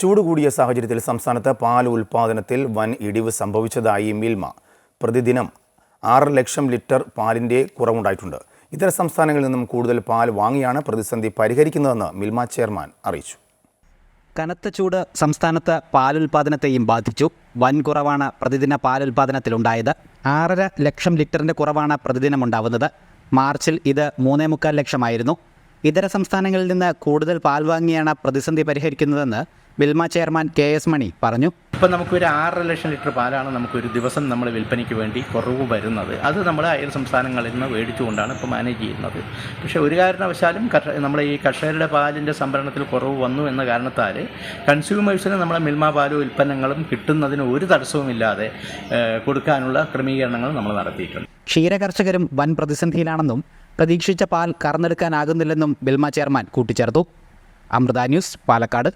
ചൂട് കൂടിയ സാഹചര്യത്തിൽ സംസ്ഥാനത്ത് പാൽ ഉൽപ്പാദനത്തിൽ വൻ ഇടിവ് സംഭവിച്ചതായി മിൽമ പ്രതിദിനം ആറ് ലക്ഷം ലിറ്റർ പാലിന്റെ കുറവുണ്ടായിട്ടുണ്ട്. ഇതര സംസ്ഥാനങ്ങളിൽ നിന്നും കൂടുതൽ പാൽ വാങ്ങിയാണ് പ്രതിസന്ധി പരിഹരിക്കുന്നതെന്ന് മിൽമ ചെയർമാൻ അറിയിച്ചു. കനത്ത ചൂട് സംസ്ഥാനത്ത് പാലുൽപാദനത്തെയും ബാധിച്ചു. വൻ കുറവാണ് പ്രതിദിന പാലുൽപാദനത്തിലുണ്ടായത് ആറര ലക്ഷം ലിറ്ററിന്റെ കുറവാണ് പ്രതിദിനം ഉണ്ടാവുന്നത് മാർച്ചിൽ ഇത് മൂന്നേ മുക്കാൽ ലക്ഷമായിരുന്നു. ഇതര സംസ്ഥാനങ്ങളിൽ നിന്ന് കൂടുതൽ പാൽ വാങ്ങിയാണ് പ്രതിസന്ധി പരിഹരിക്കുന്നതെന്ന് ബിൽമ ചെയർമാൻ കെ എസ് മണി പറഞ്ഞു. ഇപ്പം നമുക്കൊരു ആറര ലക്ഷം ലിറ്റർ പാലാണ് നമുക്കൊരു ദിവസം നമ്മൾ വിൽപ്പനയ്ക്ക് വേണ്ടി കുറവ് വരുന്നത്. അത് നമ്മൾ അയൽ സംസ്ഥാനങ്ങളിൽ നിന്ന് മേടിച്ചുകൊണ്ടാണ് ഇപ്പോൾ മാനേജ് ചെയ്യുന്നത്. പക്ഷേ ഒരു കാരണവശാലും കർഷ നമ്മുടെ ഈ കർഷകരുടെ പാലിന്റെ സംഭരണത്തിൽ കുറവ് വന്നു എന്ന കാരണത്താൽ കൺസ്യൂമേഴ്സിന് നമ്മളെ മിൽമ പാലും ഉൽപ്പന്നങ്ങളും കിട്ടുന്നതിന് ഒരു തടസ്സവുമില്ലാതെ കൊടുക്കാനുള്ള ക്രമീകരണങ്ങൾ നമ്മൾ നടത്തിയിട്ടുണ്ട്. ക്ഷീരകർഷകരും വൻ പ്രതിസന്ധിയിലാണെന്നും പ്രതീക്ഷിച്ച പാൽ കറന്നെടുക്കാനാകുന്നില്ലെന്നും ബിൽമ ചെയർമാൻ കൂട്ടിച്ചേർത്തു. അമൃത ന്യൂസ് പാലക്കാട്.